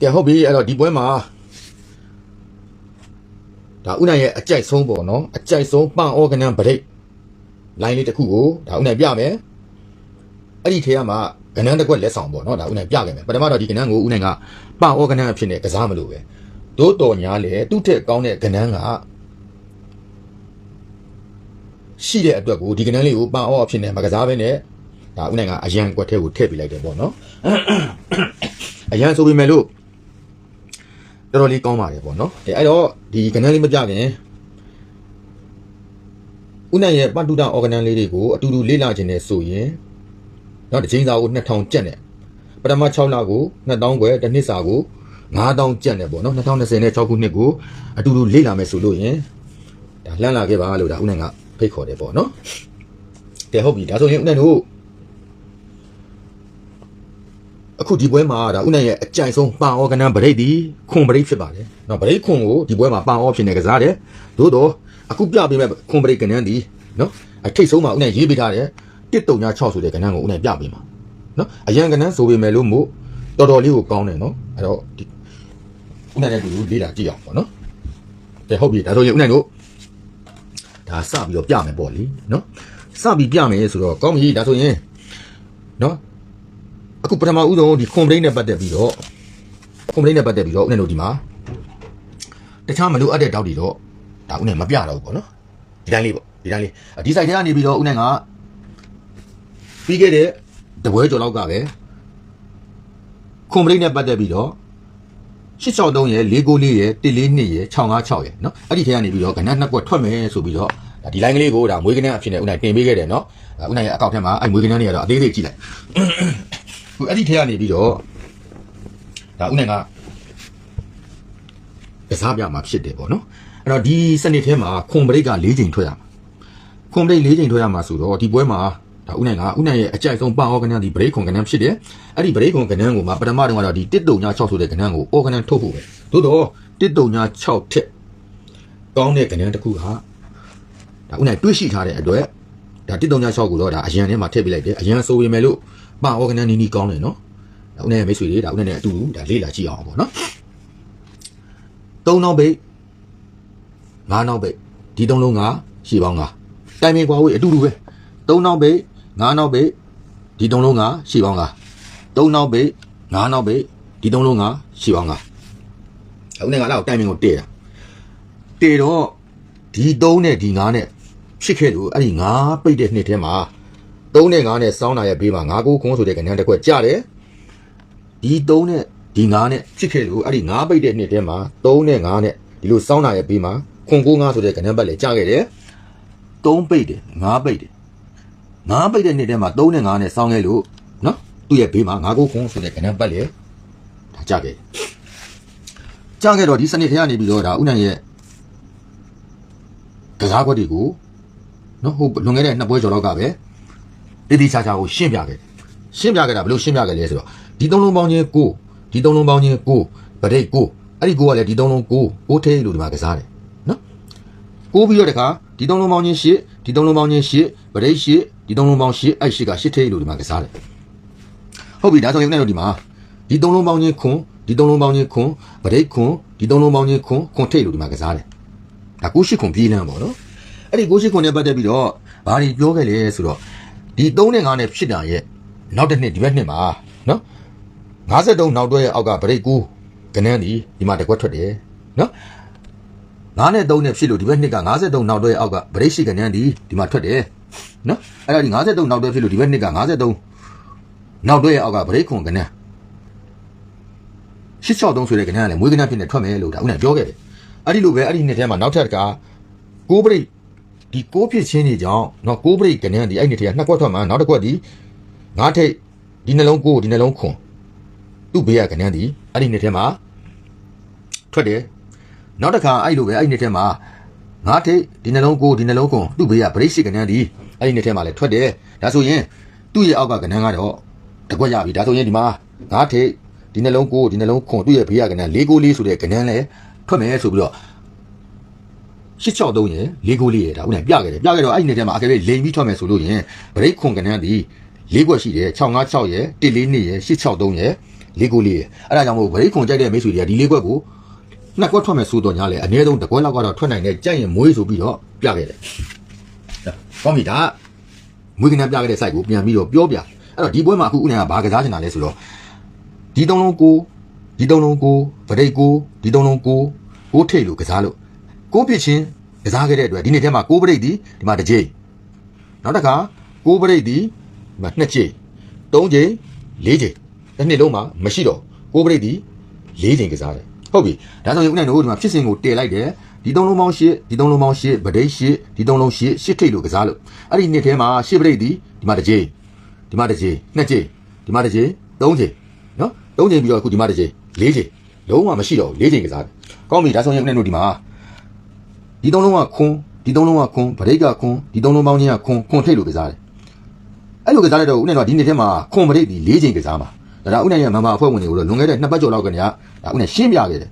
ကဲဟုတ်ပြီအဲ့တော့ဒီပွဲမှာဒါဥနိုင်ရဲ့အကြိုက်ဆုံးပေါ့နော်အကြိုက်ဆုံးပန်အောကနန်ဗရိတ်လိုင်းလေးတစ်ခုကိုဒါဥနိုင်ပြမယ်အဲ့ဒီထဲမှာကနန်းတစ်ကွက်လက်ဆောင်ပေါ့နော်ဒါဥနိုင်ပြခဲ့မယ်ပထမတော့ဒီကနန်းကိုဥနိုင်ကပန်အောကနန်အဖြစ်နဲ့ကစားမလို့ပဲသို့တော်ညာလေသူ့ထက်ကောင်းတဲ့ကနန်းကရှိတဲ့အတွက်ကိုဒီကနန်းလေးကိုပန်အောအဖြစ်နဲ့မကစားဘဲနဲ့ဒါဥနိုင်ကအရန်ကွက်ထဲကိုထည့်ပြလိုက်တယ်ပေါ့နော်အရန်ဆိုပေမဲ့လို့ တော်တော်လေးကောင်းပါတယ်ပေါ့နော်အဲအဲ့တော့ဒီကဏ္ဍလေးမပြခင်ဦးနိုင်ရဲ့ပတ်တူတာအော်ဂနန်လေးတွေကိုအတူတူလေ့လာခြင်းနဲ့ဆိုရင်နော်တစ်ချိန်စာကို2000ကျပ်နဲ့ပထမ6လကို2000ကျွဲတစ်နှစ်စာကို9000ကျပ်နဲ့ပေါ့နော်2020နဲ့6ခုနှစ်ကိုအတူတူလေ့လာမယ်ဆိုလို့ရင်ဒါလှမ်းလာခဲ့ပါလို့ဒါဦးနိုင်ကဖိတ်ခေါ်တယ်ပေါ့နော်ကဲဟုတ်ပြီဒါဆိုရင်ဦးနိုင်တို့ အခုဒီပွဲမှာဒါဥနိုင်ရဲ့အကြိုက်ဆုံးပန်အောကနန်ဗရိတ်ဒီခွန်ဗရိတ်ဖြစ်ပါတယ်။နော်ဗရိတ်ခွန်ကိုဒီပွဲမှာပန်အောဖြစ်နေကစားတယ်။သို့တော့အခုပြပေးမဲ့ခွန်ဗရိတ်ကနန်ဒီနော်အထိတ်ဆုံးမှာဥနိုင်ရေးပေးထားတယ်1396ဆိုတဲ့ကနန်ကိုဥနိုင်ပြပေးမှာနော်အရန်ကနန်ဆိုပေမဲ့လို့မို့တော်တော်လေးကိုကောင်းတယ်နော်အဲ့တော့ဒီဥနိုင်ရဲ့တူလေးလာကြည့်အောင်ပေါ့နော်။ကဲဟုတ်ပြီဒါဆိုရင်ဥနိုင်တို့ဒါစပြီးတော့ပြမယ်ပေါ့လीနော်စပြီးပြမယ်ဆိုတော့ကောင်းပြီဒါဆိုရင်နော် အခုပထမဦးဆုံးဒီ complaint နဲ့ပတ်သက်ပြီးတော့ complaint နဲ့ပတ်သက်ပြီးတော့ဦးနဲ့တို့ဒီမှာတခြားမလိုအပ်တဲ့တောက်တွေတော့ဒါဦးနဲ့မပြတော့ဘူးပေါ့နော်ဒီတိုင်းလေးပေါ့ဒီတိုင်းလေးဒီ site ထဲကနေပြီးတော့ဦးနဲ့ကပြီးခဲ့တဲ့တပွဲကျော်လောက်ကပဲ complaint နဲ့ပတ်သက်ပြီးတော့663ရယ်494ရယ်142ရယ်656ရယ်နော်အဲ့ဒီထဲကနေပြီးတော့ကဏ္ဍနှစ်ကွက်ထွက်မယ်ဆိုပြီးတော့ဒီ line ကလေးကိုဒါမွေးကနေအဖြစ်နဲ့ဦးနိုင်တင်ပေးခဲ့တယ်နော်ဦးနိုင်ရဲ့အကောင့်ထဲမှာအဲ့မွေးကနေနေရတော့အသေးသေးကြည့်လိုက် ခုအဲ့ဒီထဲကနေပြီးတော့ဒါဥနိုင်ကကစားပြမှာဖြစ်တယ်ပေါ့နော်အဲ့တော့ဒီစနစ်ထဲမှာခွန်ဘရိတ်က၄ချိန်ထွက်ရမှာခွန်ဘရိတ်၄ချိန်ထွက်ရမှာဆိုတော့ဒီပွဲမှာဒါဥနိုင်ကဥနိုင်ရဲ့အကြိုက်ဆုံးပန်အောကနန်ဒီဘရိတ်ခွန်ကနန်ဖြစ်တယ်အဲ့ဒီဘရိတ်ခွန်ကနန်ကိုမှပထမတုန်းကတော့ဒီ136ဆိုတဲ့ကနန်ကိုအောကနန်ထုတ်ဖို့ပဲသို့တော့136ထက်ကောင်းတဲ့ကနန်တစ်ခုကဒါဥနိုင်တွေးရှိထားတဲ့အတွက်ဒါ136ကိုတော့ဒါအရန်ထဲမှာထည့်ပေးလိုက်တယ်အရန်ဆိုပေမဲ့လို့ ပါအော်ဂနန်နီနီကောင်းတယ်နော်ဒါဦးနဲ့မိတ်ဆွေတွေဒါဦးနဲ့နဲ့အတူတူဒါလေးလာကြည့်အောင်ပေါ့နော်သုံးနောက်ပိတ်ငါးနောက်ပိတ်ဒီသုံးလုံးကရှည်ပေါင်းကတိုင်ပင်ကွာဝေးအတူတူပဲသုံးနောက်ပိတ်ငါးနောက်ပိတ်ဒီသုံးလုံးကရှည်ပေါင်းကသုံးနောက်ပိတ်ငါးနောက်ပိတ်ဒီသုံးလုံးကရှည်ပေါင်းကဦးနဲ့ကလည်းတိုင်ပင်ကိုတည့်တာတည့်တော့ဒီသုံးနဲ့ဒီငါးနဲ့ဖြစ်ခဲ့လို့အဲ့ဒီငါးပိတ်တဲ့နှစ်ထဲမှာ 3နဲ့5နဲ့စောင်းတာရဲ့ဘေးမှာ9ကိုခွန်းဆိုတဲ့ကဏ္ဍတစ်ခွက်ကြတယ်ဒီ3နဲ့ဒီ9နဲ့ဖြစ်ခဲ့လို့အဲ့ဒီ9ပိတ်တဲ့နှစ်ထဲမှာ3နဲ့5နဲ့ဒီလိုစောင်းတာရဲ့ဘေးမှာခွန်ကို9ဆိုတဲ့ကဏ္ဍပတ်လေကြခဲ့တယ်3ပိတ်တယ်5ပိတ်တယ်5ပိတ်တဲ့နှစ်ထဲမှာ3နဲ့5နဲ့စောင်းခဲ့လို့နော်သူ့ရဲ့ဘေးမှာ9ကိုခွန်းဆိုတဲ့ကဏ္ဍပတ်လေဒါကြခဲ့ကြခဲ့တော့ဒီစနစ်ထဲကနေပြီးတော့ဒါဥနိုင်ရဲ့ကစားခွက်တွေကိုနော်ဟုတ်လွန်ခဲ့တဲ့နှစ်ပွဲကျော်လောက်ကပဲ တေးသေးချာချာကိုရှင်းပြခဲ့တယ်ရှင်းပြခဲ့တာဘယ်လိုရှင်းပြခဲ့လဲဆိုတော့ဒီသုံးလုံးပေါင်းချင်းကိုဒီသုံးလုံးပေါင်းချင်းကိုဗဒိတ်ကိုအဲ့ဒီကိုကလည်းဒီသုံးလုံးကိုကိုထဲလို့ဒီမှာကစားတယ်နော်ကိုပြီးတော့တခါဒီသုံးလုံးပေါင်းချင်းရှစ်ဒီသုံးလုံးပေါင်းချင်းရှစ်ဗဒိတ်ရှစ်ဒီသုံးလုံးပေါင်းရှစ်အဲ့ရှစ်ကရှစ်ထဲလို့ဒီမှာကစားတယ်ဟုတ်ပြီဒါဆိုရင်လည်းဒီမှာဒီသုံးလုံးပေါင်းချင်းခွန်ဒီသုံးလုံးပေါင်းချင်းခွန်ဗဒိတ်ခွန်ဒီသုံးလုံးပေါင်းချင်းခွန်ခွန်ထိတ်လို့ဒီမှာကစားတယ်ဒါကိုရှိခွန်ပြေးလန်းပေါ့နော်အဲ့ဒီကိုရှိခွန်နဲ့ပတ်သက်ပြီးတော့ဘာတွေပြောခဲ့လဲဆိုတော့ ဒီ3နဲ့5နဲ့ဖြစ်တာရဲ့နောက်တစ်နှစ်ဒီဘက်နှစ်မှာနော်53နောက်တွဲရဲ့အောက်ကဗရိတ်ကူကနန်းဒီဒီမှာတစ်ခွက်ထွက်တယ်နော်9နဲ့3နဲ့ဖြစ်လို့ဒီဘက်နှစ်က53နောက်တွဲရဲ့အောက်ကဗရိတ်ရှိကနန်းဒီဒီမှာထွက်တယ်နော်အဲ့ဒါဒီ53နောက်တွဲဖြစ်လို့ဒီဘက်နှစ်က53နောက်တွဲရဲ့အောက်ကဗရိတ်ခွန်ကနန်း863ဆိုတဲ့ကနန်းကလည်းမွေးကနန်းဖြစ်နေထွက်မယ်လို့ဒါဦးနဲ့ပြောခဲ့တယ်အဲ့ဒီလိုပဲအဲ့ဒီနှစ်ထဲမှာနောက်ထပ်ကကိုဗရိတ် ဒီကိုးဖြစ်ချင်းတွေကြောင့်နော်ကိုးပရိတ်ကနေဒီအဲ့နှစ်ထက်နှစ်ကွက်ထွက်မှာနောက်တစ်ကွက်ဒီငါးထိပ်ဒီနှလုံးကိုးဒီနှလုံးခွန်သူ့ဘေးကကနေဒီအဲ့ဒီနှစ်ထက်မှာထွက်တယ်နောက်တစ်ခါအဲ့လိုပဲအဲ့ဒီနှစ်ထက်မှာငါးထိပ်ဒီနှလုံးကိုးဒီနှလုံးခွန်သူ့ဘေးကပရိတ်ရှိကနေဒီအဲ့ဒီနှစ်ထက်မှာလည်းထွက်တယ်ဒါဆိုရင်သူ့ရဲ့အောက်ကကနေကတော့တကွက်ရပြီဒါဆိုရင်ဒီမှာငါးထိပ်ဒီနှလုံးကိုးဒီနှလုံးခွန်သူ့ရဲ့ဘေးကကနေ၄ကိုးလေးဆိုတဲ့ကနေလည်းထွက်မယ်ဆိုပြီးတော့ 863ရဲ့၄ကိုလေးရဲ့ဒါဦးနိုင်ပြခဲ့တယ်ပြခဲ့တော့အဲ့ဒီနေ့ထဲမှာအကယ်၍လိန်ပြီးထွက်မယ်ဆိုလို့ရင်ဗရိတ်ခွန်ကနန်းဒီ၄ခွက်ရှိတယ်656ရဲ့142ရဲ့863ရဲ့လေးကိုလေးရအဲ့ဒါကြောင့်မို့ဗရိတ်ခွန်ကြိုက်တဲ့မိတ်ဆွေတွေကဒီလေးခွက်ကိုနှစ်ခွက်ထွက်မယ်ဆိုတော့ညာလေအနည်းဆုံးတစ်ခွက်လောက်ကတော့ထွက်နိုင်တဲ့ကြိုက်ရင်မွေးဆိုပြီးတော့ပြခဲ့တယ်ကောင်းပြီဒါမွေးကနပြခဲ့တဲ့ site ကိုပြန်ပြီးတော့ပြောပြအဲ့တော့ဒီပွဲမှာအခုဦးနေကဘာကစားချင်တာလဲဆိုတော့ဒီသုံးလုံးကိုဒီသုံးလုံးကိုဗရိတ်ကိုဒီသုံးလုံးကိုကိုထိတ်လို့ကစားလို့ ကိုဖြစ်ချင်းကစားခဲ့တဲ့အတွက်ဒီနေ့ထဲမှာကိုဗရိတ်ဒီဒီမှာတစ်ကြိမ်နောက်တစ်ခါကိုဗရိတ်ဒီဒီမှာနှစ်ကြိမ်သုံးကြိမ်လေးကြိမ်တစ်နှစ်လုံးမှာမရှိတော့ကိုဗရိတ်ဒီလေးကြိမ်ကစားတယ်ဟုတ်ပြီဒါဆိုရင်ဦးနိုင်တို့ဒီမှာဖြစ်စဉ်ကိုတည်လိုက်တယ်ဒီသုံးလုံးပေါင်းရှစ်ဒီသုံးလုံးပေါင်းရှစ်ဗရိတ်ရှစ်ဒီသုံးလုံးရှစ်ရှစ်ထိတ်လို့ကစားလို့အဲ့ဒီနှစ်ထဲမှာရှစ်ဗရိတ်ဒီဒီမှာတစ်ကြိမ်ဒီမှာတစ်ကြိမ်နှစ်ကြိမ်ဒီမှာတစ်ကြိမ်သုံးကြိမ်နော်သုံးကြိမ်ပြီးတော့အခုဒီမှာတစ်ကြိမ်လေးကြိမ်လုံးဝမရှိတော့ဘူးလေးကြိမ်ကစားတယ်ကောင်းပြီဒါဆိုရင်ဦးနိုင်တို့ဒီမှာ ဒီသုံးလုံးကခွန်းဒီသုံးလုံးကခွန်းဗရိတ်ကခွန်းဒီသုံးလုံးပေါင်းချင်းကခွန်းခွန်းထိတ်လို့ကစားတယ်အဲ့လိုကစားလိုက်တော့ဦးနဲ့တော့ဒီနေ့ထဲမှာခွန်ပရိတ်ဒီ၄ချိန်ကစားမှာဒါဒါဦးနဲ့ရဲ့မမအဖွဲ့ဝင်တွေကိုတော့လွန်ခဲ့တဲ့နှစ်ပတ်ကျော်လောက်ကတည်းကဒါဦးနဲ့ရှင်းပြခဲ့တယ်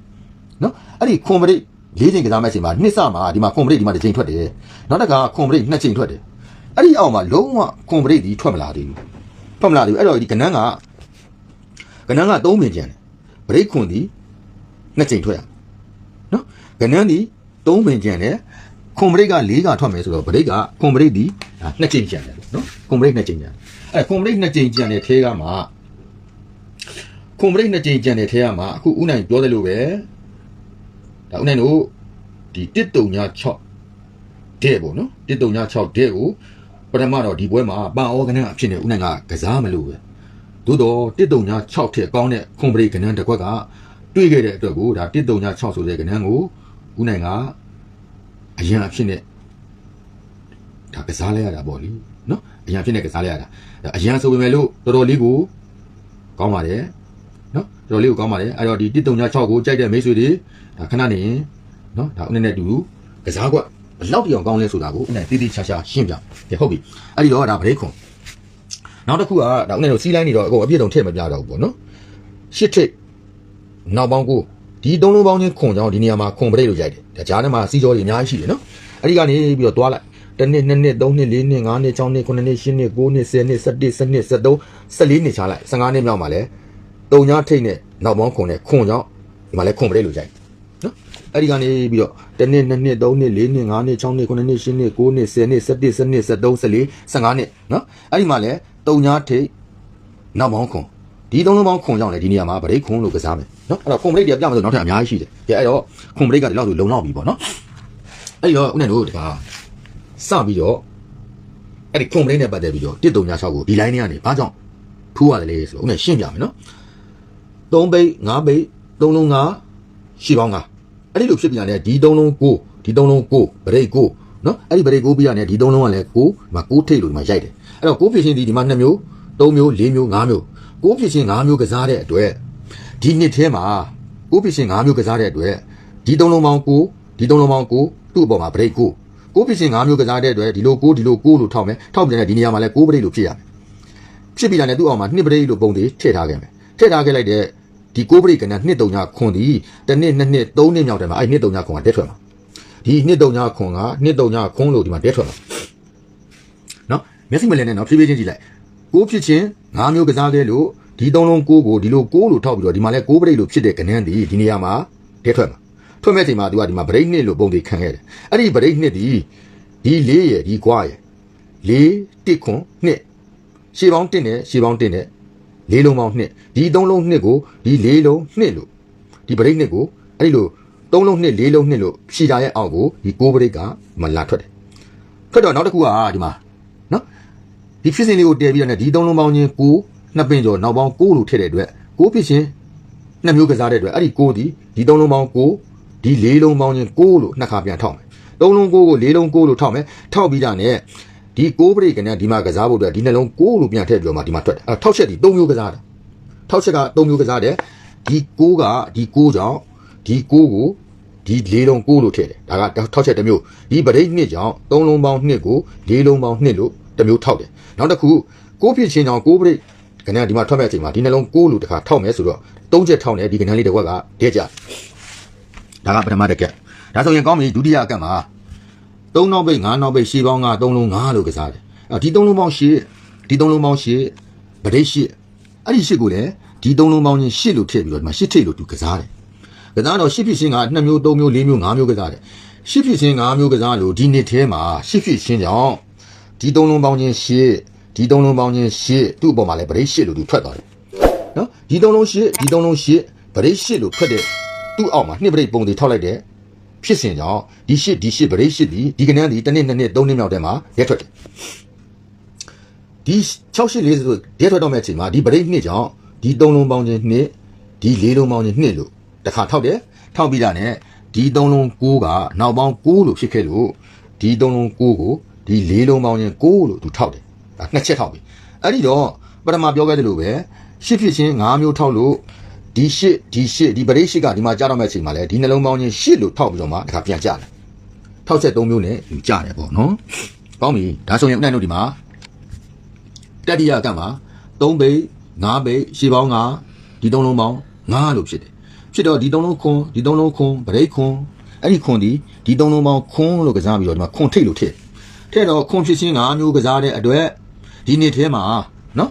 နော်အဲ့ဒီခွန်ပရိတ်၄ချိန်ကစားမဲ့အချိန်မှာနှစ်စမှာဒီမှာခွန်ပရိတ်ဒီမှာတစ်ချိန်ထွက်တယ်နောက်တစ်ခါခွန်ပရိတ်နှစ်ချိန်ထွက်တယ်အဲ့ဒီအောက်မှာလုံးဝခွန်ပရိတ်ဒီထွက်မလာသေးဘူးထွက်မလာသေးဘူးအဲ့တော့ဒီကနန်းကကနန်းက၃ပင်ကျန်တယ်ပရိတ်ခွန်ဒီနှစ်ချိန်ထွက်ရနော်ကနန်းဒီ ၃ပင်ကျန်တယ်ခွန်ပရိတ်က၄ကထွက်မယ်ဆိုတော့ပရိတ်ကခွန်ပရိတ်ဒီဒါနှစ်ချိန်ကျန်တယ်နော်ခွန်ပရိတ်နှစ်ချိန်ကျန်တယ်အဲ့ခွန်ပရိတ်နှစ်ချိန်ကျန်တဲ့ထဲကမှာခွန်ပရိတ်နှစ်ချိန်ကျန်တဲ့ထဲကမှာအခုဦးနိုင်ပြောတယ်လို့ပဲဒါဦးနိုင်တို့ဒီ136တဲ့ပေါ့နော်136တဲ့ကိုပထမတော့ဒီပွဲမှာပန်အောကနန်းအဖြစ်နဲ့ဦးနိုင်ကကစားမလို့ပဲသို့တော့136ထက်ကောင်းတဲ့ခွန်ပရိတ်ကနန်းတစ်ခွက်ကတွေ့ခဲ့တဲ့အတွက်ကိုဒါ136ဆိုတဲ့ကနန်းကို ဦးနိုင်ကအရင်အဖြစ်နဲ့ဒါကစားလိုက်ရတာပေါ့လေနော်အရင်ဖြစ်နေကစားလိုက်ရတာဒါအရင်ဆိုပေမဲ့လို့တော်တော်လေးကိုကောင်းပါတယ်နော်တော်တော်လေးကိုကောင်းပါတယ်အဲ့တော့ဒီ136ကိုကြိုက်တဲ့မိတ်ဆွေတွေဒါခဏနေရင်နော်ဒါဦးနဲ့နဲ့အတူကစားကွက်ဘယ်လောက်တောင်ကောင်းလဲဆိုတာကိုဦးနဲ့တိတိကျကျရှင်းပြတယ်ဟုတ်ပြီအဲ့ဒီတော့ဒါဗရိတ်ခွန်နောက်တစ်ခုကဒါဦးနဲ့တို့စီးလိုက်နေတော့အကုန်အပြည့်တုံထည့်မပြတော့ဘူးပေါ့နော်ရှစ်ထစ်နောက်ပေါင်းကို ဒီသုံးလုံးပေါင်းချင်းခွန်ကြောင်းဒီနေရာမှာခွန်ပရိတ်လို့ရိုက်တယ်ဒါကြားထဲမှာစီးကြောတွေအများကြီးရှိတယ်နော်အဲ့ဒီကနေပြီးတော့တွားလိုက်တစ်နှစ်နှစ်နှစ်သုံးနှစ်လေးနှစ်ငါးနှစ်၆နှစ်ခုနှစ်နှစ်ရှစ်နှစ်ကိုးနှစ်ဆယ်နှစ်၁၁၁နှစ်၁၃၁၄နှစ်ချလိုက်15နှစ်မြောက်မှာလဲတုံညာထိတ်နဲ့နောက်ပေါင်းခွန်နဲ့ခွန်ကြောင့်ဒီမှာလဲခွန်ပရိတ်လို့ကြိုက်နော်အဲ့ဒီကနေပြီးတော့တစ်နှစ်နှစ်နှစ်သုံးနှစ်လေးနှစ်ငါးနှစ်၆နှစ်ခုနှစ်နှစ်ရှစ်နှစ်ကိုးနှစ်ဆယ်နှစ်၁၁၁နှစ်၁၃၁၄15နှစ်နော်အဲ့ဒီမှာလဲတုံညာထိတ်နောက်ပေါင်းခွန် ဒီသုံးလုံးပေါင်းခွန်ကြောင့်လေဒီနေရာမှာဗရိတ်ခွန်လို့ကစားမယ်နော်အဲ့တော့ခွန်ပရိတ်တွေပြမယ်ဆိုနောက်ထပ်အများကြီးရှိတယ်ကဲအဲ့တော့ခွန်ပရိတ်ကဒီလောက်ဆိုလုံလောက်ပြီပေါ့နော်အဲ့ဒီတော့ဦးနဲ့တို့ဒီကစပြီးတော့အဲ့ဒီ complaint နဲ့ပတ်သက်ပြီးတော့136ကိုဒီ line ထဲကနေဘာကြောင့်ထူရတယ်လဲဆိုတော့ဦးနဲ့ရှင်းပြမယ်နော်3ဘိတ်5ဘိတ်3လုံး5ရှီပေါင်း5အဲ့ဒီလိုဖြစ်ပြရတယ်ဒီ3လုံး9ဒီ3လုံး9ဗရိတ်9နော်အဲ့ဒီဗရိတ်9ပြရတယ်ဒီ3လုံးကလည်း9ဒီမှာ9ထိတ်လို့ဒီမှာရိုက်တယ်အဲ့တော့9ဖြစ်ချင်းဒီဒီမှာ2မျိုး3မျိုး4မျိုး5မျိုး 9ဖြစ်ချင်း5မျိုးကစားတဲ့အတွက်ဒီနှစ်ထဲမှာ9ဖြစ်ချင်း5မျိုးကစားတဲ့အတွက်ဒီ3လုံးပေါင်း9ဒီ3လုံးပေါင်း9သူ့အပေါ်မှာဗရိတ်9ကိုဖြစ်ချင်း၅မျိုးကစားတဲ့အတွက်ဒီလိုကိုဒီလိုကိုလို့ထောက်မယ်ထောက်ပြန်တဲ့ဒီနေရာမှာလဲကိုပရိတ်လို့ဖြစ်ရမယ်ဖြစ်ပြီးတာနဲ့သူ့အောင်မှာနှစ်ပရိတ်လို့ပုံသေးထည့်ထားခဲ့မယ်ထည့်ထားခဲ့လိုက်တဲ့ဒီကိုပရိတ်ကနနှစ်တုံညာခွန်ဒီတစ်နှစ်နှစ်နှစ်သုံးနှစ်မြောက်တယ်မှာအဲ့နှစ်တုံညာခွန်ကတက်ထွက်မှာဒီနှစ်တုံညာခွန်ကနှစ်တုံညာခွန်လို့ဒီမှာတက်ထွက်မှာနော်မျက်စိမလဲနဲ့နော်ဖြည်းဖြည်းချင်းကြည့်လိုက် ကိုဖြစ်ချင်း၅မျိုးကစားခဲ့လို့ဒီသုံးလုံးကိုကိုဒီလိုကိုလို့ထောက်ပြီးတော့ဒီမှာလဲကိုပရိတ်လို့ဖြစ်တဲ့ကနန်းဒီဒီနေရာမှာတက်ထွက်မှာထွက်မဲ့ချိန်မှာသူကဒီမှာဗရိတ်နှစ်လို့ပုံသေးခံခဲ့တယ်အဲ့ဒီဗရိတ်နှစ်ဒီဒီလေးရယ်ဒီကွာရယ်လေးတစ်ခွန်နှစ်ရှေးပေါင်းတစ်နဲ့ရှေးပေါင်းတစ်နဲ့လေးလုံးပေါင်းနှစ်ဒီသုံးလုံးနှစ်ကိုဒီလေးလုံးနှစ်လို့ဒီဗရိတ်နှစ်ကိုအဲ့ဒီလိုသုံးလုံးနှစ်လေးလုံးနှစ်လို့ဖြီတာရဲ့အောက်ကိုဒီကိုးဗရိတ်ကမလာထွက်တယ်ထွက်တော့နောက်တစ်ခုကဒီမှာနော် ဒီဖြစ်စဉ်လေးကိုတည်ပြီးတော့ねဒီသုံးလုံးပေါင်းချင်းကိုနှစ်ပင်ကျော်နောက်ပေါင်းကိုလို့ထည့်တဲ့အတွက်ကိုဖြစ်ချင်းနှစ်မျိုးကစားတဲ့အတွက်အဲ့ဒီကိုဒီဒီသုံးလုံးပေါင်းကိုဒီလေးလုံးပေါင်းချင်းကိုလို့နှစ်ခါပြန်ထောက်မယ်သုံးလုံးကိုကိုလေးလုံးကိုလို့ထောက်မယ်ထောက်ပြီးတာ ਨੇ ဒီကိုးပရိတ်ကနေဒီမှာကစားဖို့အတွက်ဒီနှလုံးကိုလို့ပြန်ထည့်ပြီးတော့မှဒီမှာထွက်တယ်အဲထောက်ချက်ဒီ၃မျိုးကစားတာထောက်ချက်က၃မျိုးကစားတယ်ဒီကိုးကဒီကိုးကြောင့်ဒီကိုးကိုဒီလေးလုံးကိုးလို့ထည့်တယ်ဒါကထောက်ချက်တစ်မျိုးဒီပရိတ်နှစ်ကြောင့်သုံးလုံးပေါင်းနှစ်ကိုလေးလုံးပေါင်းနှစ်လို့ တစ်မျိုးထောက်တယ်နောက်တစ်ခုကိုးဖြစ်ချင်းကြောင့်ကိုးပရိတ်ကနေဒီမှာထွက်မဲ့အချိန်မှာဒီနှလုံးကိုးလို့တစ်ခါထောက်မယ်ဆိုတော့၃ချက်ထောက်နေဒီကနန်းလေးတစ်ခွက်ကဒဲကြဒါကပထမတစ်ကက်ဒါဆိုရင်ကောင်းပြီဒုတိယအကက်မှာသုံးနောက်ပိတ်ငါးနောက်ပိတ်ရှေးပေါင်းကသုံးလုံးငါးလို့ကစားတယ်အဲ့ဒီသုံးလုံးပေါင်းရှေ့ဒီသုံးလုံးပေါင်းရှေ့ဗဒိတ်ရှေ့အဲ့ဒီရှေ့ကိုလည်းဒီသုံးလုံးပေါင်းချင်းရှစ်လို့ထည့်ပြီးတော့ဒီမှာရှစ်ထိပ်လို့သူကစားတယ်ကစားတော့ရှစ်ဖြစ်ချင်းက2မျိုး3မျိုး4မျိုး5မျိုးကစားတယ်ရှစ်ဖြစ်ချင်း5မျိုးကစားလို့ဒီနှစ်ထဲမှာရှစ်ဖြစ်ချင်းကြောင့် ဒီသုံးလုံးပေါင်းချင်းရှစ်ဒီသုံးလုံးပေါင်းချင်းရှစ်သူ့အပေါ်မှာလည်းဗရိတ်ရှစ်လို့သူထွက်သွားတယ်နော်ဒီသုံးလုံးရှစ်ဒီသုံးလုံးရှစ်ဗရိတ်ရှစ်လို့ထွက်တဲ့သူ့အောက်မှာနှစ်ဗရိတ်ပုံတွေထောက်လိုက်တဲ့ဖြစ်စဉ်ကြောင့်ဒီရှစ်ဒီရှစ်ဗရိတ်ရှစ်ဒီဒီကနန်းဒီတစ်နှစ်နှစ်နှစ်သုံးနှစ်မြောက်တဲ့မှာရက်ထွက်တယ်ဒီ6840ဆိုရဲထွက်တော့မဲ့အချိန်မှာဒီဗရိတ်နှစ်ကြောင့်ဒီ၃လုံးပေါင်းချင်းနှစ်ဒီ၄လုံးပေါင်းချင်းနှစ်လို့တစ်ခါထောက်တယ်ထောက်ပြီးတာနဲ့ဒီ၃လုံး6ကနောက်ပေါင်း6လို့ဖြစ်ခဲ့လို့ဒီ၃လုံး6ကို ဒီ၄လုံးပေါင်းချင်း6လို့သူထောက်တယ်ဒါနှစ်ချက်ထောက်ပြီအဲ့ဒီတော့ပထမပြောခဲ့သလိုပဲရှစ်ဖြစ်ချင်း၅မျိုးထောက်လို့ဒီရှစ်ဒီရှစ်ဒီဗရိတ်ရှစ်ကဒီမှာကြားတော့မဲ့အချိန်မှာလဲဒီနှလုံးပေါင်းချင်းရှစ်လို့ထောက်ပြီးတော့မှတစ်ခါပြန်ကြတယ်ထောက်ချက်၃မျိုးနဲ့ယူကြတယ်ပေါ့နော်ကောင်းပြီဒါဆိုရင်ဥနိုင်တို့ဒီမှာတတိယကံမှာ3ဘိတ်5ဘိတ်ရှေးပေါင်း5ဒီသုံးလုံးပေါင်း5လို့ဖြစ်တယ်ဖြစ်တော့ဒီသုံးလုံးခွန်းဒီသုံးလုံးခွန်းဗရိတ်ခွန်းအဲ့ဒီခွန်းဒီဒီသုံးလုံးပေါင်းခွန်းလို့ကစားပြီးတော့ဒီမှာခွန်းထိတ်လို့ထည့် ထည့်တော့ခွန်းဖြစ်ချင်း5မျိုးကစားတဲ့အတွက်ဒီနေ့ထဲမှာနော်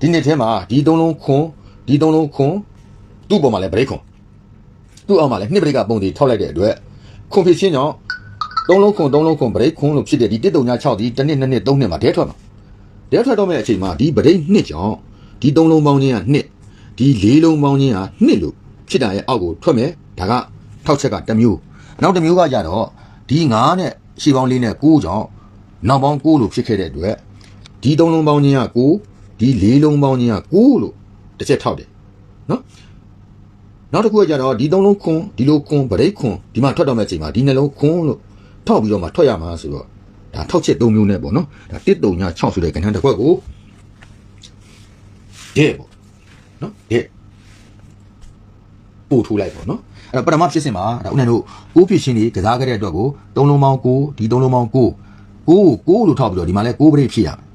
ဒီနေ့ထဲမှာဒီသုံးလုံးခွန်းဒီသုံးလုံးခွန်းသူ့ပေါ်မှာလည်းဗရိတ်ခွန်းသူ့အောက်မှာလည်းနှစ်ဗရိတ်ကပုံတွေထောက်လိုက်တဲ့အတွက်ခွန်းဖြစ်ချင်းကြောင့်သုံးလုံးခွန်းသုံးလုံးခွန်းဗရိတ်ခွန်းလို့ဖြစ်တဲ့ဒီ136ဒီတစ်နှစ်နှစ်နှစ်သုံးနှစ်မှာဒဲထွက်မှာတဲထွက်တော့မဲ့အချိန်မှာဒီပဒိတ်နှစ်ကြောင့်ဒီသုံးလုံးပေါင်းချင်းကနှစ်ဒီလေးလုံးပေါင်းချင်းကနှစ်လို့ဖြစ်တာရဲ့အောက်ကိုထွက်မယ်ဒါကထောက်ချက်ကတစ်မျိုးနောက်တစ်မျိုးကကြတော့ဒီ9နဲ့ရှေးပေါင်းလေးနဲ့9ကြောင့် နောက်ပေါင်း9လို့ဖြစ်ခဲ့တဲ့အတွက်ဒီသုံးလုံးပေါင်းချင်းက9ဒီလေးလုံးပေါင်းချင်းက9လို့တစ်ချက်ထောက်တယ်နော်နောက်တစ်ခုကကြတော့ဒီသုံးလုံးခွန်းဒီလိုခွန်းပဒိတ်ခွန်းဒီမှာထွက်တော့မဲ့အချိန်မှာဒီနှလုံးခွန်းလို့ထောက်ပြီးတော့မှထွက်ရမှာဆိုတော့ဒါထောက်ချက်၃မျိုးနဲ့ပေါ့နော်ဒါ1 3ည6ဆိုတဲ့ကဏ္ဍတစ်ခွက်ကိုတဲ့ပေါ့နော်တဲ့ပို့ထိုးလိုက်ပေါ့နော်အဲ့တော့ပထမဖြစ်စဉ်မှာဒါဦးနိုင်တို့ကိုးဖြစ်ရှင်ကြီးကစားခဲ့တဲ့အတွက်ကို၃လုံးပေါင်း9ဒီ၃လုံးပေါင်း9 9 9လို့ထောက်ပြီးတော့ဒီမှာလဲ9ပရိဖြစ်ရမယ်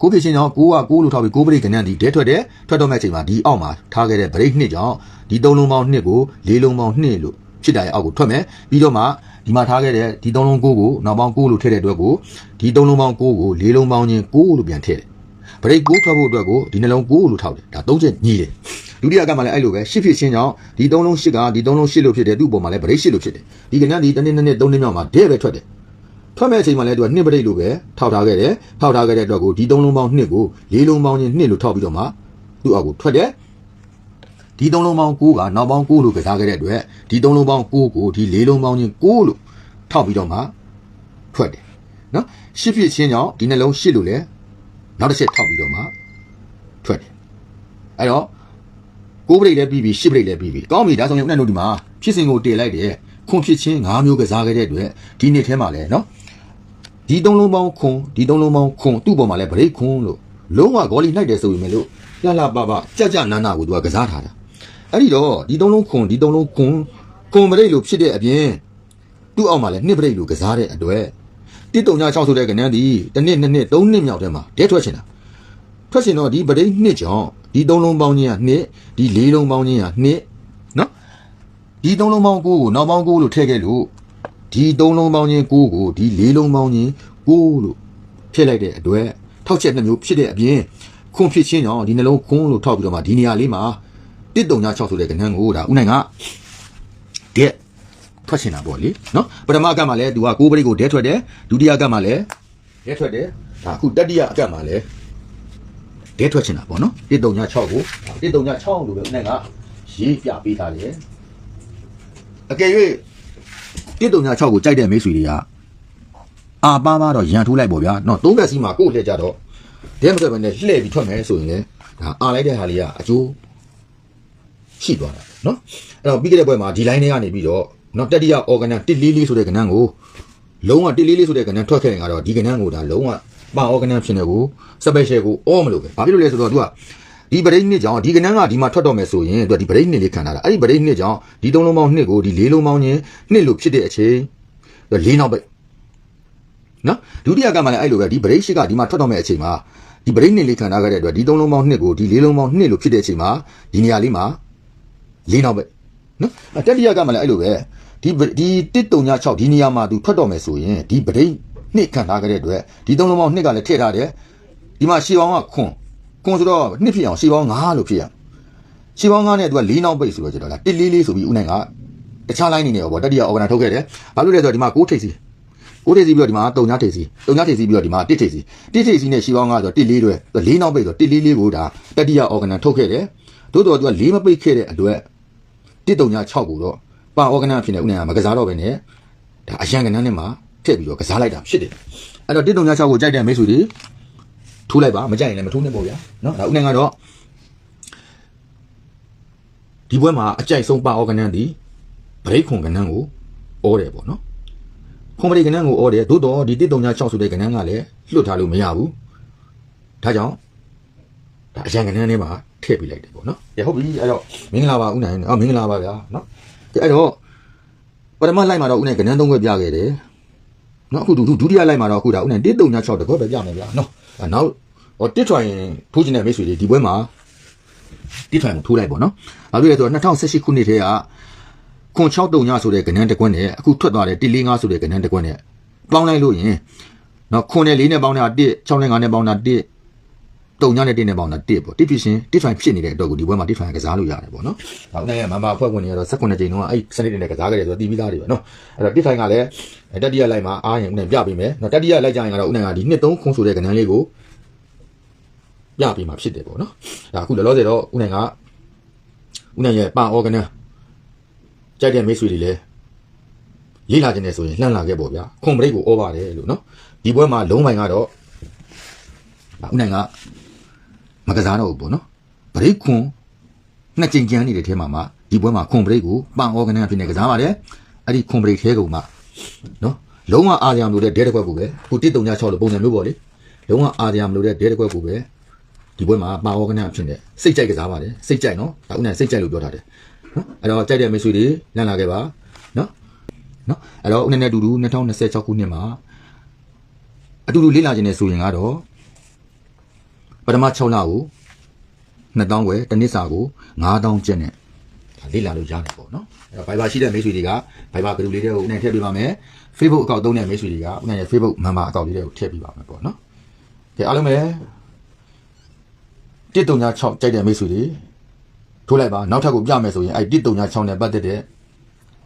ကိုးဖြစ်ရှင်ကြောင့်9က9လို့ထောက်ပြီး9ပရိကဏ္ဍဒီဒဲထွက်တယ်ထွက်တော့မဲ့အချိန်မှာဒီအောက်မှာထားခဲ့တဲ့ပရိနှစ်ကြောင့်ဒီ၃လုံးပေါင်း2ကို၄လုံးပေါင်း2လို့ဖြစ်တာရဲ့အောက်ကိုထွက်မယ်ပြီးတော့မှဒီမှာထားခဲ့တဲ့ဒီ၃လုံး9ကိုနောက်ပေါင်း9လို့ထည့်တဲ့အတွက်ကိုဒီ၃လုံးပေါင်း9ကို၄လုံးပေါင်းချင်း9လို့ပြန်ထည့်တယ်ပရိ9ထွက်ဖို့အတွက်ကိုဒီနှလုံး9လို့ထောက်တယ်ဒါ၃ချက်ညီတယ်ဒုတိယကမှလည်းအဲ့လိုပဲရှစ်ဖြစ်ချင်းကြောင့်ဒီ၃လုံး8ကဒီ၃လုံး8လို့ဖြစ်တယ်သူ့အပေါ်မှာလည်းပရိ8လို့ဖြစ်တယ်ဒီကနေ့ဒီတစ်နေ့နှစ်နေ့၃နေ့မြောက်မှာဒဲပဲထွက်တယ် ထွက်မဲ့အချိန်မှာလည်းသူကနှစ်ပရိတ်လိုပဲထောက်ထားခဲ့တယ်ထောက်ထားခဲ့တဲ့အတွက်ကိုဒီသုံးလုံးပေါင်းနှစ်ကိုလေးလုံးပေါင်းချင်းနှစ်လို့ထောက်ပြီးတော့မှသူ့အောက်ကိုထွက်တယ်ဒီသုံးလုံးပေါင်း9ကနောက်ပေါင်း9လို့ကစားခဲ့တဲ့အတွက်ဒီသုံးလုံးပေါင်း9ကိုဒီလေးလုံးပေါင်းချင်း9လို့ထောက်ပြီးတော့မှထွက်တယ်နော်ရှစ်ဖြစ်ချင်းကြောင့်ဒီနှလုံးရှစ်လို့လည်းနောက်တစ်ချက်ထောက်ပြီးတော့မှထွက်တယ်အဲ့တော့ကိုးပရိတ်လည်းပြီးပြီရှစ်ပရိတ်လည်းပြီးပြီကောင်းပြီဒါဆိုရင်ဥနဲ့တို့ဒီမှာဖြစ်စဉ်ကိုတည်လိုက်တယ်ခွန်ဖြစ်ချင်း၅မျိုးကစားခဲ့တဲ့အတွက်ဒီနေ့ထဲမှာလည်းနော် ဒီသုံးလုံးပေါင်းခွန်ဒီသုံးလုံးပေါင်းခွန်သူ့ပေါ်မှာလဲဗရိတ်ခွန်လို့လုံးဝဂေါ်လီနှိုက်တယ်ဆိုပေမဲ့လို့လှလှပပကြကြနာနာကိုသူကကစားထားတာအဲ့ဒီတော့ဒီသုံးလုံးခွန်ဒီသုံးလုံးခွန်ခွန်ဗရိတ်လို့ဖြစ်တဲ့အပြင်သူ့အောက်မှာလဲနှစ်ဗရိတ်လို့ကစားတဲ့အတွက်တိတုံည6ဆိုတဲ့ကဏ္ဍဒီတစ်နှစ်နှစ်နှစ်သုံးနှစ်မြောက်ထဲမှာဒဲထွက်ချင်တာထွက်ချင်တော့ဒီဗရိတ်နှစ်ကြောင့်ဒီသုံးလုံးပေါင်းချင်းကနှစ်ဒီလေးလုံးပေါင်းချင်းကနှစ်နော်ဒီသုံးလုံးပေါင်းကိုကိုနောက်ပေါင်းကိုလို့ထည့်ခဲ့လို့ ဒီသုံးလုံးပေါင်းချင်း9ကိုဒီလေးလုံးပေါင်းချင်း9လို့ဖြစ်လိုက်တဲ့အတွက်ထောက်ချက်နှစ်မျိုးဖြစ်တဲ့အပြင်ခွန်ဖြစ်ချင်းကြောင့်ဒီနှလုံးခွန်းလို့ထောက်ပြီးတော့မှဒီနေရာလေးမှာ136ဆိုတဲ့ကဏ္ဍကိုဒါဥနိုင်ကတဲ့ထွက်ချင်တာပေါ့လေနော်ပထမအကတ်မှာလဲသူက9ပရိတ်ကိုဒဲထွက်တယ်ဒုတိယအကတ်မှာလဲဒဲထွက်တယ်ဒါအခုတတိယအကတ်မှာလဲဒဲထွက်ချင်တာပေါ့နော်136ကို136လို့ပဲဥနိုင်ကရေးပြပေးထားတယ်အကယ်၍ 136ကိုကြိုက်တဲ့မိတ်ဆွေတွေကအာပါပါတော့ရန်ထိုးလိုက်ပေါ့ဗျာနော်သုံးဘက်စီမှာကိုယ့်လှည့်ကြတော့ဒဲမဆက်ပဲနဲ့လှည့်ပြီးထွက်မယ်ဆိုရင်လည်းဒါအာလိုက်တဲ့ဟာလေးကအကျိုးရှိသွားတာနော်အဲ့တော့ပြီးခဲ့တဲ့ဘက်မှာဒီ line တွေကနေပြီးတော့နော်တတိယ organ 144ဆိုတဲ့ကဏ္ဍကိုလုံးဝ144ဆိုတဲ့ကဏ္ဍထွက်ခဲ့ရင်ကတော့ဒီကဏ္ဍကိုဒါလုံးဝပါ organ ဖြစ်နေကို special ကိုအောမလို့ပဲဘာဖြစ်လို့လဲဆိုတော့သူက ဒီပရိတ်နှစ်ကြောင့်ဒီကဏ္ဍကဒီမှာထွက်တော့မယ်ဆိုရင်သူကဒီပရိတ်နှစ်လေးခံထားတာအဲ့ဒီပရိတ်နှစ်ကြောင့်ဒီသုံးလုံးပေါင်းနှစ်ကိုဒီလေးလုံးပေါင်းချင်းနှစ်လို့ဖြစ်တဲ့အချိန်လေးနောက်ပဲနော်ဒုတိယကမှလည်းအဲ့လိုပဲဒီပရိတ်ရှိကဒီမှာထွက်တော့မယ့်အချိန်မှာဒီပရိတ်နှစ်လေးခံထားခဲ့တဲ့အတွက်ဒီသုံးလုံးပေါင်းနှစ်ကိုဒီလေးလုံးပေါင်းနှစ်လို့ဖြစ်တဲ့အချိန်မှာဒီနေရာလေးမှာလေးနောက်ပဲနော်အဲ့တတိယကမှလည်းအဲ့လိုပဲဒီဒီ136ဒီနေရာမှာသူထွက်တော့မယ်ဆိုရင်ဒီပရိတ်နှစ်ခံထားခဲ့တဲ့အတွက်ဒီသုံးလုံးပေါင်းနှစ်ကလည်းထည့်ထားတယ်ဒီမှာရှေးပေါင်းကခွန် ခွန်ဆိုတော့နှစ်ဖြစ်အောင်ရှေးပေါင်း9လို့ဖြစ်ရရှီပေါင်းကားနဲ့သူက၄နောက်ပိတ်ဆိုတော့ကျတော့ဒါတစ်လေးလေးဆိုပြီးဦးနိုင်ကတခြား line နေနေရောပေါ့တတိယ organ ထုတ်ခဲ့တယ်ဘာလို့လဲဆိုတော့ဒီမှာ6ထိပ်စီ6ထိပ်စီပြီးတော့ဒီမှာ3ညထိပ်စီ3ညထိပ်စီပြီးတော့ဒီမှာ1ထိပ်စီ1ထိပ်စီနဲ့ရှီပေါင်းကားဆိုတော့1လေးတွေ၄နောက်ပိတ်ဆိုတော့1လေးလေးကိုဒါတတိယ organ ထုတ်ခဲ့တယ်တိုးတော်သူက၄မပိတ်ခဲ့တဲ့အတွက်1 3ည6ကိုတော့ပါ organ ဖြစ်နေဦးနိုင်ကမကစားတော့ပဲနဲ့ဒါအရန်ကနန်းနဲ့မှာထည့်ပြီးတော့ကစားလိုက်တာဖြစ်တယ်အဲ့တော့1 3ည6ကိုကြိုက်တဲ့မိတ်ဆွေတွေ ထိုးလိုက်ပါမကြိုက်ရင်လည်းမထိုးနဲ့ပေါ့ဗျာနော်ဒါဦးနိုင်ကတော့ဒီပွဲမှာအကြိုက်ဆုံးပါအော်ဂနန်ဒီဗရိတ်ခွန်ကနန်ကိုအော်တယ်ပေါ့နော်ခွန်ဗရိတ်ကနန်ကိုအော်တယ်သို့တော့ဒီ136ဆိုတဲ့ကနန်ကလည်းလွတ်ထားလို့မရဘူးဒါကြောင့်ဒါအရန်ကနန်ထဲမှာထည့်ပေးလိုက်တယ်ပေါ့နော်ကဲဟုတ်ပြီအဲ့တော့မင်္ဂလာပါဦးနိုင်အော်မင်္ဂလာပါဗျာနော်ကဲအဲ့တော့ပထမလိုက်မှာတော့ဦးနိုင်ကနန်သုံးခွဲပြခဲ့တယ်နော်အခုဒုဒုတိယလိုက်မှာတော့အခုဒါဦးနိုင်136တခွဲပဲပြမယ်ဗျာနော်အဲ့ နောက်ဟောတစ်ထွင်ထိုးချင်တဲ့မိတ်ဆွေတွေဒီပွဲမှာတိထိုင်ကိုထိုးလိုက်ပေါ့နော်။ဘာလို့လဲဆိုတော့2018ခုနှစ်ထဲကခွန်6တုံညဆိုတဲ့ကဏ္ဍတစ်ကွက်နဲ့အခုထွက်သွားတဲ့145ဆိုတဲ့ကဏ္ဍတစ်ကွက်နဲ့ပေါင်းလိုက်လို့ရင်နော်ခွန်နဲ့4နဲ့ပေါင်းတာ1 6နဲ့5နဲ့ပေါင်းတာ1 တုံညနဲ့1နဲ့ပေါင်းတာ1ပေါ့တိဖြစ်ရှင်တိထိုင်ဖြစ်နေတဲ့အတွက်ကိုဒီဘွဲမှာတိထိုင်ကစားလို့ရတယ်ပေါ့နော်။ဒါနဲ့မမအဖွဲ့ဝင်တွေကတော့18ချိန်တုန်းကအဲ့စနစ်နဲ့ကစားခဲ့တယ်ဆိုတော့တီးပြီးသားတွေပဲနော်။အဲ့တော့တိထိုင်ကလည်းတတိယလိုက်မှာအားရင်ဦးနဲ့ပြပေးမယ်။နော်တတိယလိုက်ကြရင်ကတော့ဦးနဲ့ကဒီ2 3ခွန်ဆိုတဲ့ကဏ္ဍလေးကိုပြပေးမှာဖြစ်တယ်ပေါ့နော်။ဒါအခုလောလောဆယ်တော့ဦးနိုင်ကဦးနိုင်ရဲ့ပန်အော်ဂနန်ကြိုက်တဲ့မိတ်ဆွေတွေလည်းလေးလာခြင်းနဲ့ဆိုရင်လှမ်းလာခဲ့ပေါ့ဗျာ။ခွန်ဘရိတ်ကိုဩပါတယ်လို့နော်။ဒီပွဲမှာလုံးပိုင်ကတော့ဦးနိုင်က မကစားတော့ဘူးပေါ့နော်။ဘရိတ်ခွန်နှစ်ကြိမ်ကြမ်းနေတဲ့ထဲမှာမှဒီပွဲမှာခွန်ဘရိတ်ကိုပန်အော်ဂနန်ဖြစ်နေကစားပါတယ်။အဲ့ဒီခွန်ဘရိတ်ထဲကုန်မှနော်လုံးဝအာရယံလို့တဲ့ဒဲတစ်ခွက်ကိုပဲခု136လို့ပုံစံမျိုးပေါ့လေ။လုံးဝအာရယံလို့တဲ့ဒဲတစ်ခွက်ကိုပဲဒီပွဲမှာပါဝကနဖြစ်နေစိတ်ကြိုက်ကစားပါတယ်စိတ်ကြိုက်နော်ဒါဦးနဲ့စိတ်ကြိုက်လို့ပြောထားတယ်နော်အဲ့တော့ကြိုက်တဲ့မိတ်ဆွေတွေလန့်လာခဲ့ပါနော်နော်အဲ့တော့ဦးနဲ့နဲ့အတူတူ2026ခုနှစ်မှာအတူတူလေ့လာခြင်းနဲ့ဆိုရင်ကတော့ ပထမ6လကို2000ခွဲတစ်နှစ်စာကို9000ကျပ်နဲ့ဒါလေ့လာလို့ရတယ်ပေါ့နော်အဲ့တော့ Viber ရှိတဲ့မိတ်ဆွေတွေက Viber group လေးတွေကိုဦးနဲ့ထည့်ပေးပါမယ် Facebook အကောင့်သုံးတဲ့မိတ်ဆွေတွေကဦးနဲ့ရဲ့ Facebook member အကောင့်လေးတွေကိုထည့်ပေးပါမယ်ပေါ့နော်ကဲအားလုံးပဲ136ကြိုက်တဲ့မိတ်ဆွေတွေထိုးလိုက်ပါနောက်ထပ်ကိုပြမယ်ဆိုရင်အဲ့136နဲ့ပတ်သက်တဲ့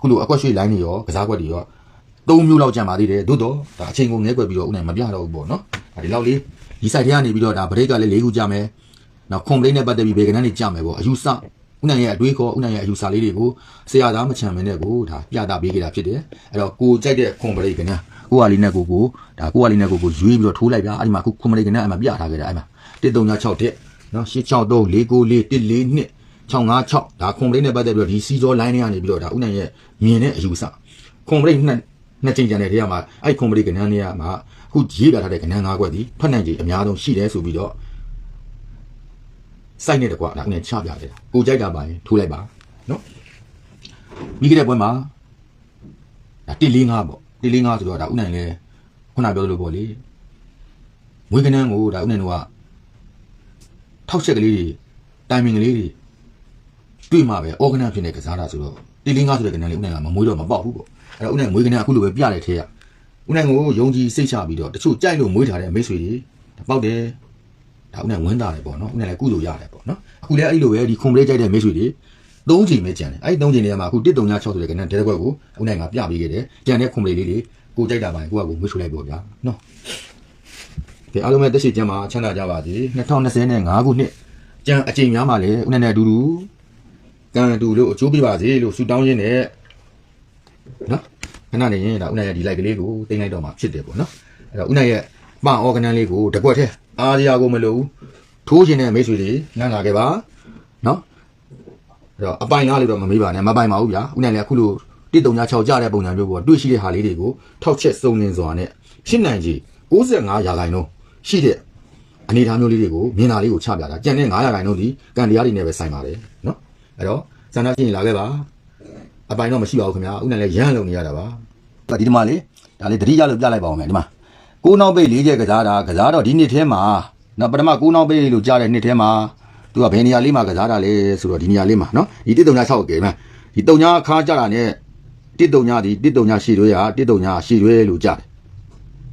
ခုလိုအကွက်ရွှေ့လိုင်းတွေရောကစားကွက်တွေရော၃မျိုးလောက်ကြံပါသေးတယ်သို့တော့ဒါအချိန်ကုန်ငဲကွက်ပြီးတော့ဦးနိုင်မပြတော့ဘူးပေါ့နော်ဒါဒီလောက်လေး ဒီ site ထဲကနေပြီးတော့ဒါ break ကလည်း၄ခုကြမယ်နောက် complaint နဲ့ပတ်သက်ပြီးဘေကနန်းတွေကြမယ်ပေါ့အယူဆဦးနိုင်ရဲ့အတွေးခေါ်ဦးနိုင်ရဲ့အယူဆလေးတွေကိုဆရာသားမချမ်းမင်းနဲ့ကိုဒါပြတာပေးခဲ့တာဖြစ်တယ်အဲ့တော့ကိုကြိုက်တဲ့ complaint ကနန်းကိုကလေးနဲ့ကိုကိုဒါကိုကလေးနဲ့ကိုကိုရွေးပြီးတော့ထိုးလိုက်ပြအဲ့ဒီမှာခု complaint ကနန်းအမှပြထားခဲ့တာအဲ့မှာ136တက်နော်863 494 142 656ဒါခွန်ပလိတ်နဲ့ပတ်သက်ပြီးတော့ဒီစီဇော line တွေကနေပြီးတော့ဒါဥနိုင်ရဲ့မြင်တဲ့အယူဆခွန်ပလိတ်နှစ်နှစ်ချိန်ကြံတဲ့နေရာမှာအဲ့ခွန်ပလိတ်ကဏ္ဍနေရာမှာအ ခုရေးပြထားတဲ့ကဏ္ဍ၅ခွက်ဒီထွက်နိုင်ခြေအများဆုံးရှိတယ်ဆိုပြီးတော့စိုက်နေတဲ့ကွာဒါဥနိုင်ချပြခဲ့တာကိုကြိုက်တာပါရင်ထိုးလိုက်ပါနော်ပြီးခဲ့တဲ့ပွဲမှာဒါ145ပေါ့145ဆိုတော့ဒါဥနိုင်လဲခုနပြောလို့ပေါ့လေမွေးကနန်းကိုဒါဥနိုင်တို့ကထောက်ချက်ကလေးတွေတိုင်မင်ကလေးတွေတွေ့မှပဲ organ ဖြစ်နေကစားတာဆိုတော့တီလင်းကားဆိုတဲ့ကဏ္ဍလေးဦးနိုင်ကမမွေးတော့မပေါက်ဘူးပေါ့အဲ့တော့ဦးနိုင်မွေးကဏ္ဍအခုလိုပဲပြတဲ့ထဲက ဦးနိုင်ကိုယုံကြည်စိတ်ချပြီးတော့တချို့ကြိုက်လို့မွေးထားတဲ့မိတ်ဆွေတွေပေါက်တယ်ဒါဦးနိုင်ဝင်းတာတယ်ပေါ့နော်ဦးနိုင်လည်းကုသိုလ်ရတယ်ပေါ့နော်အခုလည်းအဲ့လိုပဲဒီခွန်ပလေးကြိုက်တဲ့မိတ်ဆွေတွေသုံးချိန်ပဲကြံတယ်အဲ့ဒီသုံးချိန်တွေကမှအခု136ဆိုတဲ့ကဏ္ဍတဲကွက်ကိုဦးနိုင်ကပြပေးခဲ့တယ်ကြံတဲ့ခွန်ပလေးလေးတွေကိုကြိုက်တာပါရင်ကိုကကိုမွေးချလိုက်ပေါ့ဗျာနော်ကဲအားလုံးပဲတက်ရှိကျမ်းမှာချမ်းသာကြပါစေ2025ခုနှစ်ကျန်အချိန်များမှာလည်းဦးနဲ့နဲ့အတူတူကံအတူလို့အကျိုးပေးပါစေလို့ဆုတောင်းရင်းနဲ့နော် ခဏနေရင်ဒါဦးနဲ့ရဲ့ဒီ like ကလေးကိုတင်လိုက်တော့မှာဖြစ်တယ်ပေါ့နော်အဲ့တော့ဦးနဲ့ရဲ့ပန်အော်ဂနန်လေးကိုတကွက်ထဲအားရကိုမလို့ထိုးခြင်းနဲ့မိတ်ဆွေတွေလမ်းလာခဲ့ပါနော်အဲ့တော့အပိုင်လားလို့တော့မမေးပါနဲ့မပိုင်ပါဘူးဗျာဦးနဲ့လည်းအခုလို136ကြတဲ့ပုံစံမျိုးကိုတွေ့ရှိတဲ့ဟာလေးတွေကိုထောက်ချက်စုံလင်စွာနဲ့ဖြစ်နိုင်ကြီး65ရာခိုင်နှုန်းရှိတဲ့အနေအထားမျိုးလေးတွေကိုမြင်တာလေးကိုချပြတာကြံတဲ့900ရာခိုင်နှုန်းဒီကံတရားတွေနဲ့ပဲဆိုင်ပါတယ်နော်အဲ့တော့စန္ဒရှင်လာခဲ့ပါ အပိုင်တော့မရှိပါဘူးခင်ဗျာဥနဲ့လည်းရမ်းလုံနေရတာပါဒီဒီမှာလေဒါလေးတတိယလို့ပြလိုက်ပါအောင်မယ်ဒီမှာကိုးနောက်ပိတ်၄ချက်ကစားတာကစားတော့ဒီနှစ်ထဲမှာနော်ပထမကိုးနောက်ပိတ်လို့ကြားတဲ့နှစ်ထဲမှာသူကဘယ်နေရာလေးမှာကစားတာလဲဆိုတော့ဒီနေရာလေးမှာနော်ဒီ136ကဲမှာဒီတုံညာခါကြတာနဲ့139ဒီ139ရှည်တွဲရ139ရှည်တွဲလို့ကြားတယ်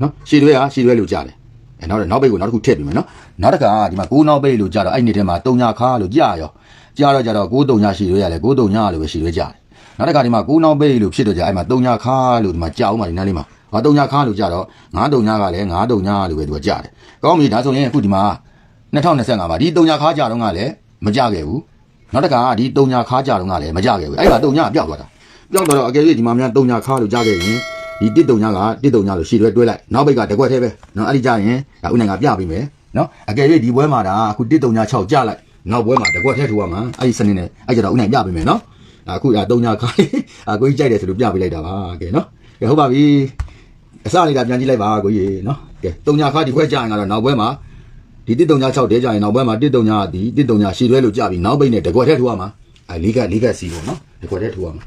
နော်ရှည်တွဲဟာရှည်တွဲလို့ကြားတယ်အဲနောက်တော့နောက်ပိတ်ကိုနောက်တစ်ခုထည့်ပြီးမယ်နော်နောက်တစ်ခါဒီမှာကိုးနောက်ပိတ်လို့ကြားတော့အဲ့ဒီထဲမှာတုံညာခါလို့ကြားရောကြားတော့ကြတော့ကိုးတုံညာရှိရွေးရတယ်ကိုးတုံညာလို့ပဲရှိရွေးကြတယ် နောက်တစ်ခါဒီမှာကိုးနောက်ပိတ်လို့ဖြစ်တော့ကြအဲ့မှာတုံညာခါလို့ဒီမှာကြောက်အောင်ပါဒီနားလေးမှာဟာတုံညာခါလို့ကြတော့ငါးတုံညာကလည်းငါးတုံညာလို့ပဲသူကကြားတယ်ကောင်းပြီဒါဆိုရင်အခုဒီမှာ2025မှာဒီတုံညာခါကြတော့ကလည်းမကြခဲ့ဘူးနောက်တစ်ခါဒီတုံညာခါကြတော့ကလည်းမကြခဲ့ဘူးအဲ့မှာတုံညာပျောက်သွားတာပျောက်သွားတော့အကယ်၍ဒီမှာများတုံညာခါလို့ကြခဲ့ရင်ဒီတစ်တုံညာကတစ်တုံညာလို့ရှိရွေးတွဲလိုက်နောက်ပိတ်ကတကွက်သေးပဲနော်အဲ့ဒီကြရင်ဒါဥနိုင်ကပြပေးမယ်နော်အကယ်၍ဒီဘွဲမှာဒါအခုတစ်တုံညာ6ကြလိုက်နောက်ဘွဲမှာတကွက်ထဲထိုးရမှာအဲ့ဒီစနစ်နဲ့အဲ့ကြတော့ဥနိုင်ပြပေးမယ်နော် အခုဒါတုံညာခိုင်းအခုကြီးကြိုက်တယ်ဆိုလို့ပြပေးလိုက်တာပါကဲနော်ကဲဟုတ်ပါပြီအစလေးကပြန်ကြည့်လိုက်ပါကိုကြီးနော်ကဲတုံညာခါဒီခွက်ကြရင်ကတော့နောက်ဘွဲမှာဒီတစ်တုံညာ6တဲကြရင်နောက်ဘွဲမှာတစ်တုံညာဒီတစ်တုံညာရှည်တွဲလို့ကြပြီနောက်ပိတ်နဲ့တကွက်ထဲထိုးရမှာအဲ့လေးကလေးကစီပေါ့နော်တကွက်ထဲထိုးရမှာ